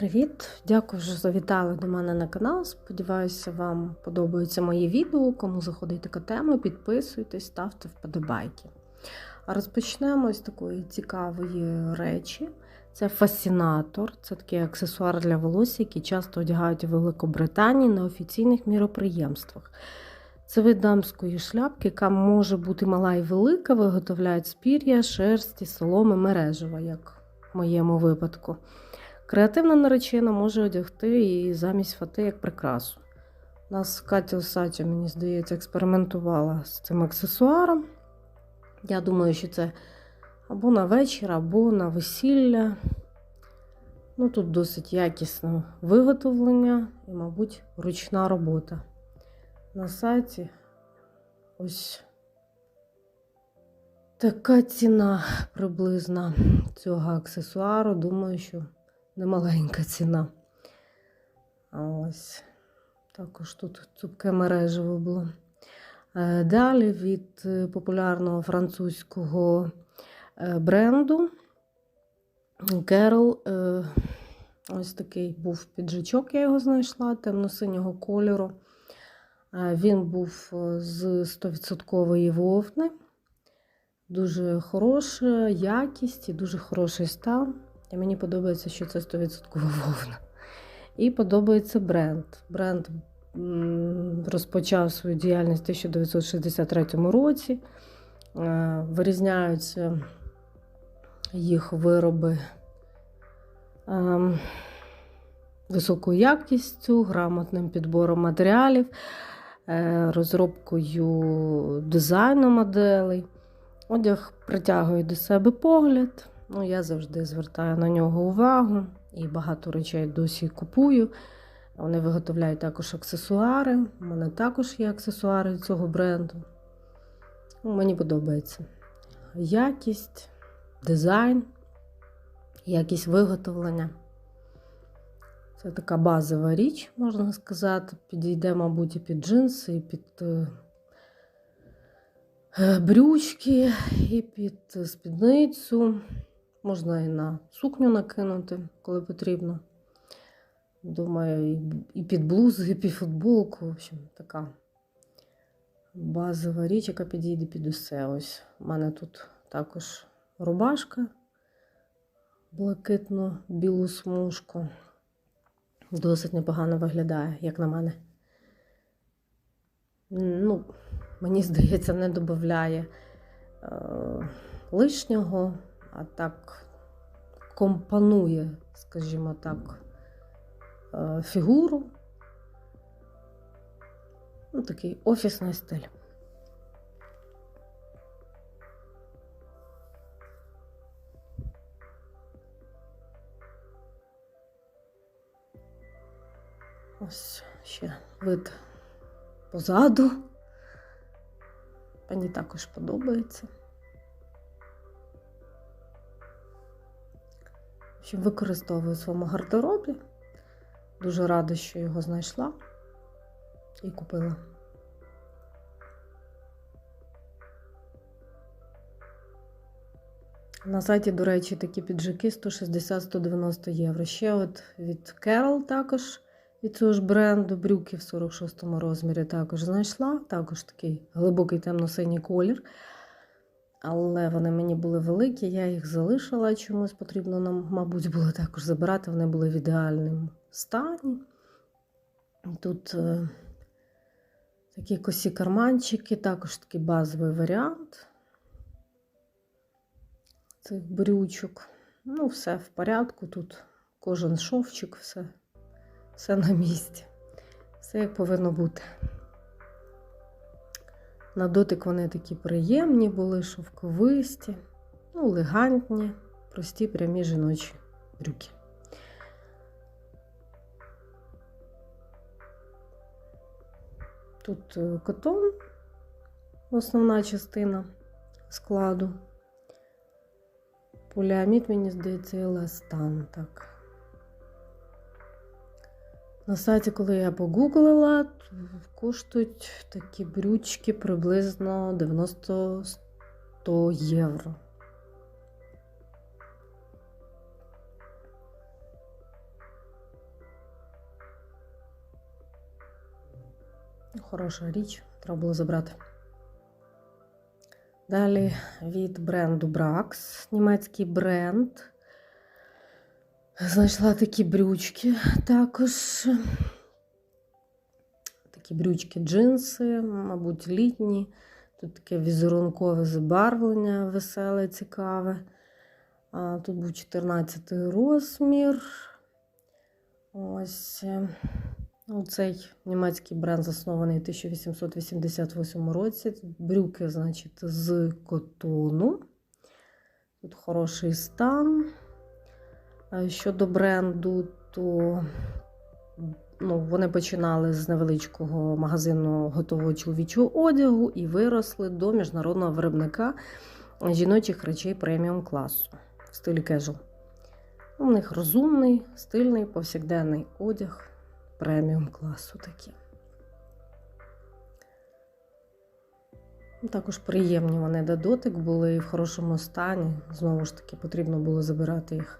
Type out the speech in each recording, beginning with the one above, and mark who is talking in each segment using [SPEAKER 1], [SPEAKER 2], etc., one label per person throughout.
[SPEAKER 1] Привіт! Дякую, що завітали до мене на канал. Сподіваюся, вам подобаються мої відео. Кому заходить така тема, підписуйтесь, ставте вподобайки. А розпочнемо з такої цікавої речі. Це фасцинатор, це такий аксесуар для волосся, який часто одягають у Великобританії на офіційних міроприємствах. Це вид дамської шляпки, яка може бути мала і велика, виготовляють з пір'я, шерсті, соломи, мережева, як в моєму випадку. Креативна наречена може одягти і замість фати як прикрасу. У нас Катя Осадча, мені здається, експериментувала з цим аксесуаром. Я думаю, що це або на вечір, або на весілля. Ну, Тут досить якісне виготовлення і, мабуть, ручна робота. На сайті ось така ціна приблизна цього аксесуару. Думаю, що немаленька ціна. Ось також тут цупке мережево було. Е, Далі від е, популярного французького е, бренду Carol. Ось такий був піджачок, я його знайшла, темно-синього кольору. Він був з 100% вовни. Дуже хороша якість і дуже хороший стан. І мені подобається, що це 100% вовна. І подобається бренд. Бренд розпочав свою діяльність у 1963 році. Е, Вирізняються їх вироби ем, високою якістю, грамотним підбором матеріалів, е, розробкою дизайну моделей. Одяг притягує до себе погляд. Ну, я завжди звертаю на нього увагу і багато речей досі купую. Вони виготовляють також аксесуари. У мене також є аксесуари цього бренду. Ну, Мені подобається якість, дизайн, якість виготовлення. Це така базова річ, можна сказати. Підійде, мабуть, і під джинси, і під е, е, брючки, і під спідницю. Можна і на сукню накинути, коли потрібно. Думаю, і- під блузу, і під футболку. В общем, така базова річ, яка підійде під усе. Ось у мене тут також рубашка, блакитно-білу смужку. Досить непогано виглядає, як на мене. Ну, мені здається, не додає е, лишнього, а так компонує, скажімо так, е, фігуру. Ну, такий офісний стиль. Ось ще вид позаду. Мені також подобається. Використовую в своєму гардеробі. Дуже рада, що його знайшла і купила. На сайті, до речі, такі піджаки 160-190 євро. Ще от від Carol також від цього ж бренду брюки в 46 розмірі також знайшла. Також такий глибокий темно-синій колір. Але вони мені були великі, я їх залишила чомусь потрібно нам, мабуть, було також забирати. Вони були в ідеальному стані. Тут е, такі косі карманчики, також такий базовий варіант цих брючок. Ну, все в порядку. Тут кожен шовчик, все, все на місці. Все як повинно бути. На дотик вони такі приємні були, шовковисті, ну, елегантні, прості прямі жіночі брюки. Тут е, котон, основна частина складу. Поліамід, мені здається, еластан, так. На сайті, коли я погуглила, коштують такі брючки приблизно 90-100 євро. Хороша річ, треба було забрати. Далі від бренду Brax, німецький бренд. Знайшла такі брючки також. Такі брючки джинси, мабуть, літні. Тут таке візерункове забарвлення веселе, цікаве. А, Тут був 14 розмір. Ось е, ну, цей німецький бренд заснований у 1888 році. Брюки, значить, з котону. Тут хороший стан. А Щодо бренду, то ну, вони починали з невеличкого магазину готового чоловічого одягу і виросли до міжнародного виробника жіночих речей преміум класу в стилі кежуал. У них розумний, стильний, повсякденний одяг преміум класу. Ну, Також приємні вони до дотик були і в хорошому стані. Знову ж таки, потрібно було забирати їх.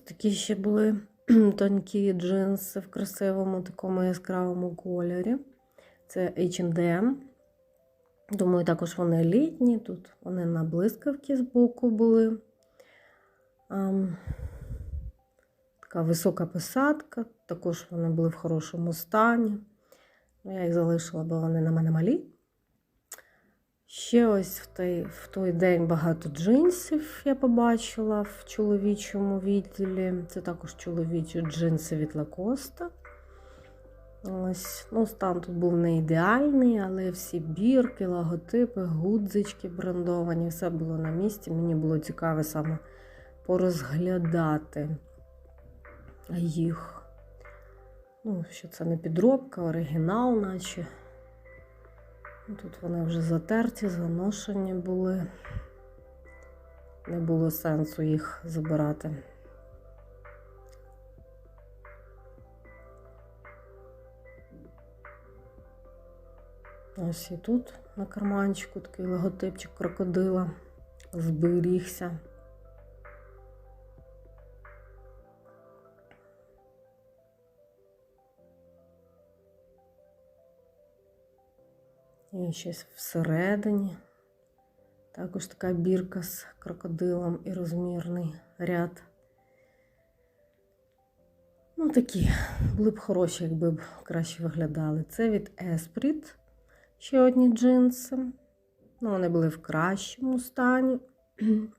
[SPEAKER 1] Такі ще були тонкі джинси в красивому такому яскравому кольорі. Це H&M. Думаю, також вони літні. Тут вони на блискавки з боку були. Ам, така висока посадка. Також вони були в хорошому стані. Ну, Я їх залишила, бо вони на мене малі. Ще ось в той, в той день багато джинсів я побачила в чоловічому відділі. Це також чоловічі джинси від Лакоста. Ось, ну, стан тут був не ідеальний, але всі бірки, логотипи, гудзички брендовані, все було на місці. Мені було цікаво саме порозглядати їх. Ну, що це не підробка, оригінал, наче. Тут вони вже затерті, заношені були. Не було сенсу їх забирати. Ось і тут на карманчику такий логотипчик крокодила зберігся. І щось всередині. Також така бірка з крокодилом і розмірний ряд. Ну, такі були б хороші, якби б краще виглядали. Це від Esprit. Ще одні джинси. Ну, вони були в кращому стані.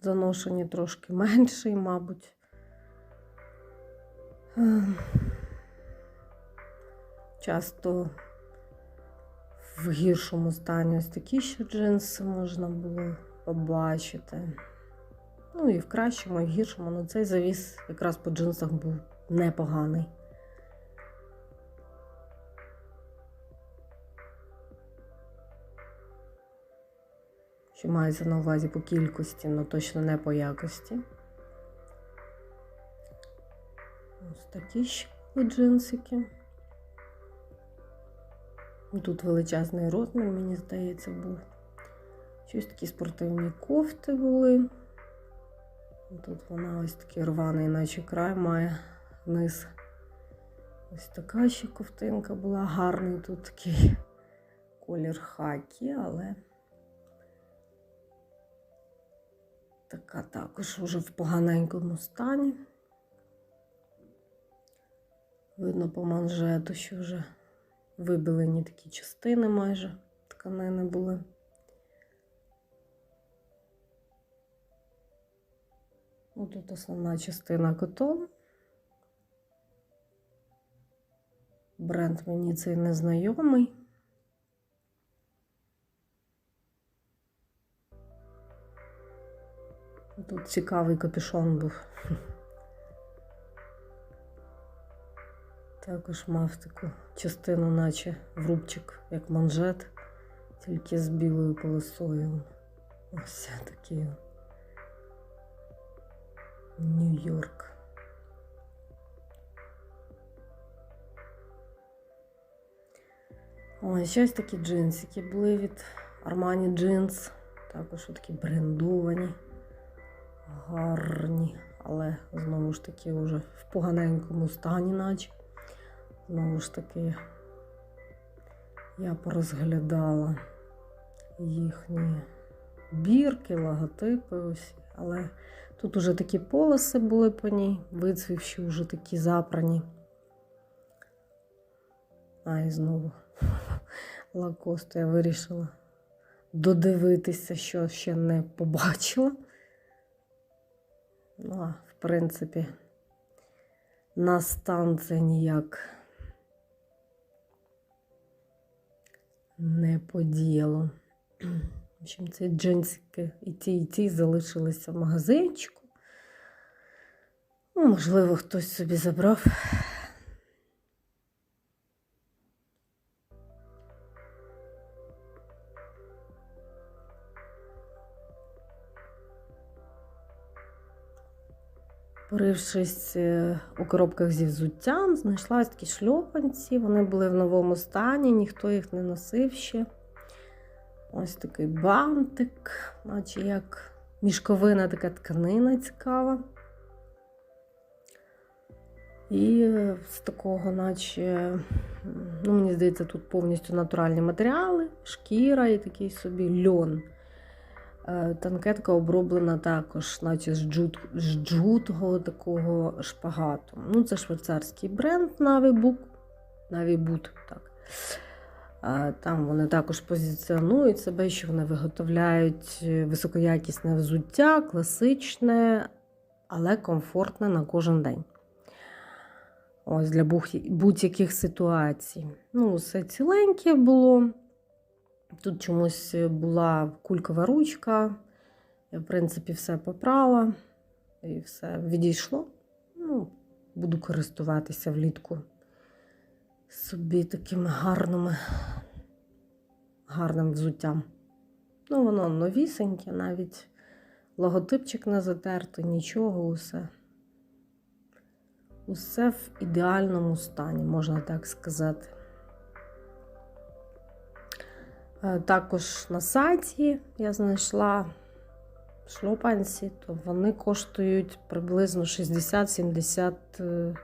[SPEAKER 1] Заношені трошки менший, мабуть. Часто в гіршому стані ось такі ще джинси можна було побачити. Ну і в кращому, і в гіршому, але цей завіс якраз по джинсах був непоганий. Що мається на увазі по кількості, але точно не по якості. Такі ще джинсики. Тут величезний розмір, мені здається, був. Щось такі спортивні кофти були. Тут вона ось такий рваний, наче край має вниз. Ось така ще ковтинка була гарний. Тут такий колір хакі, але така також вже в поганенькому стані. Видно по манжету, що вже вибилені такі частини майже тканини були. Тут основна частина котон. Бренд мені цей незнайомий. Тут цікавий капюшон був. Також мав таку частину, наче врубчик, як манжет, тільки з білою полосою. Ось такий. Нью-Йорк. Ось щось такі джинсики були від Armani Jeans. Також такі брендовані, гарні, але знову ж таки вже в поганенькому стані, наче. Знову ж таки, я порозглядала їхні бірки, логотипи, ось. але тут уже такі полоси були по ній, вицвівші вже такі запрані. А і знову лакосту я вирішила додивитися, що ще не побачила. Ну, а в принципі, на стан ніяк не подіяло. В общем, ці джинсики і ті, і ті залишилися в магазинчику. Ну, можливо, хтось собі забрав. Порившись е, у коробках зі взуттям, знайшла ось такі шльопанці. Вони були в новому стані, ніхто їх не носив ще. Ось такий бантик, наче як мішковина така тканина цікава. І е, з такого, наче, ну, мені здається, тут повністю натуральні матеріали, шкіра і такий собі льон. Е, Танкетка оброблена також, наче з, джут, з джутого такого шпагату. Ну, це швейцарський бренд Navibook. Naviboot, так. Е, Там вони також позиціонують себе, що вони виготовляють високоякісне взуття, класичне, але комфортне на кожен день. Ось для будь-яких ситуацій. Ну, все ціленьке було. Тут чомусь була кулькова ручка. Я, в принципі, все попрала і все відійшло. Ну, Буду користуватися влітку собі такими гарними, гарним взуттям. Ну, воно новісеньке, навіть логотипчик не затертий, нічого, усе. Усе в ідеальному стані, можна так сказати. Також на сайті я знайшла шлопанці, то вони коштують приблизно 60-70 е,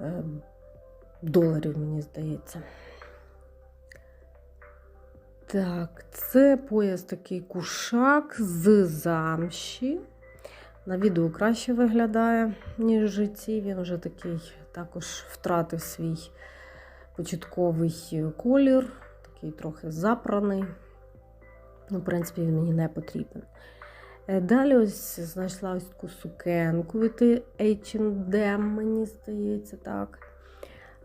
[SPEAKER 1] е, доларів, мені здається. Так, це пояс такий кушак з замші. На відео краще виглядає, ніж в житті. Він вже такий також втратив свій початковий колір, такий трохи запраний. Ну, в принципі, він мені не потрібен. Е, Далі ось знайшла ось таку сукенку від H&M, мені здається, так.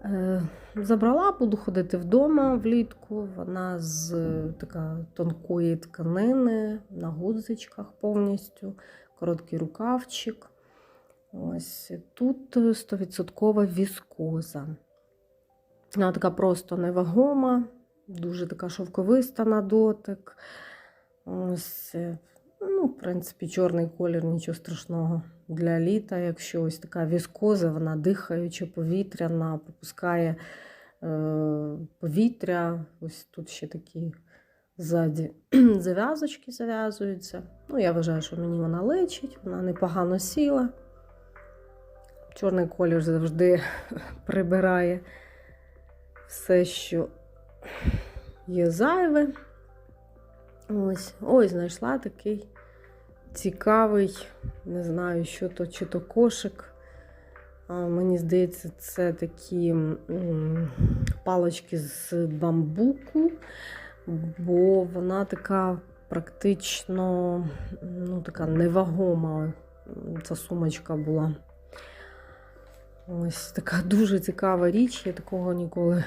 [SPEAKER 1] Е, Забрала, буду ходити вдома влітку. Вона з е, така тонкої тканини, на гудзичках повністю, короткий рукавчик. Ось тут 100% віскоза. Вона така просто невагома, дуже така шовковиста на дотик. Ось, е, ну, в принципі, чорний колір, нічого страшного для літа. Якщо ось така віскоза, вона дихаюча, повітряна, пропускає е, повітря. Ось тут ще такі ззаді зав'язочки зав'язуються. Ну, я вважаю, що мені вона лечить, вона непогано сіла. Чорний колір завжди прибирає все, що є зайве. Ось, ось знайшла такий цікавий, не знаю, що то, чи то кошик. Мені здається, це такі палочки з бамбуку, бо вона така практично ну, така невагома. Ця сумочка була. Ось така дуже цікава річ, я такого ніколи